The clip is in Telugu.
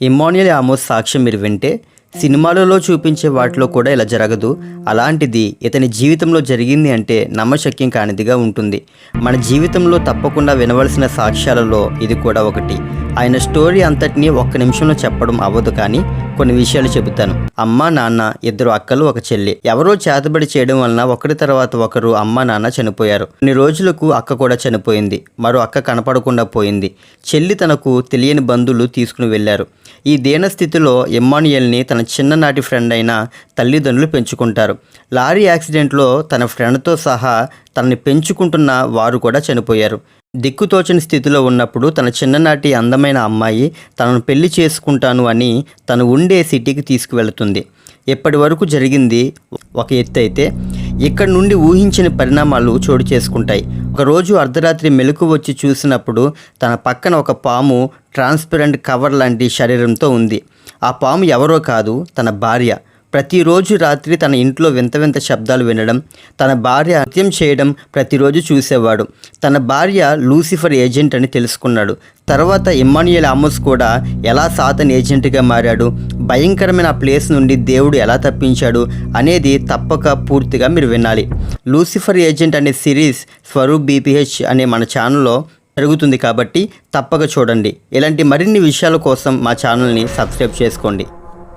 ఇమ్మాన్యుల్ ఆమోస్ సాక్ష్యం మీరు వింటే సినిమాలలో చూపించే వాటిలో కూడా ఇలా జరగదు. అలాంటిది ఇతని జీవితంలో జరిగింది అంటే నమ్మశక్యం కానిదిగా ఉంటుంది. మన జీవితంలో తప్పకుండా వినవలసిన సాక్ష్యాలలో ఇది కూడా ఒకటి. ఆయన స్టోరీ అంతటినీ ఒక్క నిమిషంలో చెప్పడం అవ్వదు కానీ కొన్ని విషయాలు చెబుతాను. అమ్మ నాన్న ఇద్దరు అక్కలు ఒక చెల్లి. ఎవరో చేతబడి చేయడం వలన ఒకరి తర్వాత ఒకరు అమ్మ నాన్న చనిపోయారు. కొన్ని రోజులకు అక్క కూడా చనిపోయింది. మరో అక్క కనపడకుండా పోయింది. చెల్లి తనకు తెలియని బంధువులు తీసుకుని వెళ్ళారు. ఈ దీన స్థితిలో ఎమ్మానుయల్ని తన చిన్ననాటి ఫ్రెండ్ అయిన తల్లిదండ్రులు పెంచుకుంటారు. లారీ యాక్సిడెంట్లో తన ఫ్రెండ్తో సహా తనని పెంచుకుంటున్న వారు కూడా చనిపోయారు. దిక్కుతోచని స్థితిలో ఉన్నప్పుడు తన చిన్ననాటి అందమైన అమ్మాయి తనను పెళ్ళి చేసుకుంటాను అని తను ఉండే సిటీకి తీసుకువెళుతుంది. ఇప్పటి వరకు జరిగింది? ఒక ఎత్తు అయితే ఇక్కడ నుండి ఊహించని పరిణామాలు చోటు చేసుకుంటాయి. ఒకరోజు అర్ధరాత్రి మెలకు వచ్చి చూసినప్పుడు తన పక్కన ఒక పాము ట్రాన్స్పరెంట్ కవర్ లాంటి శరీరంతో ఉంది. ఆ పాము ఎవరో కాదు తన భార్య. ప్రతిరోజు రాత్రి తన ఇంట్లో వింత వింత శబ్దాలు వినడం తన భార్య నృత్యం చేయడం ప్రతిరోజు చూసేవాడు. తన భార్య లూసిఫర్ ఏజెంట్ అని తెలుసుకున్నాడు. తర్వాత ఇమ్మాన్యుయల్ ఆమోస్ కూడా ఎలా సాతన్ ఏజెంట్గా మారాడు భయంకరమైన ఆ ప్లేస్ నుండి దేవుడు ఎలా తప్పించాడు అనేది తప్పక పూర్తిగా మీరు వినాలి. లూసిఫర్ ఏజెంట్ అనే సిరీస్ స్వరూప్ బీపీహెచ్ అనే మన ఛానల్లో జరుగుతుంది కాబట్టి తప్పక చూడండి. ఇలాంటి మరిన్ని విషయాల కోసం మా ఛానల్ని సబ్స్క్రైబ్ చేసుకోండి.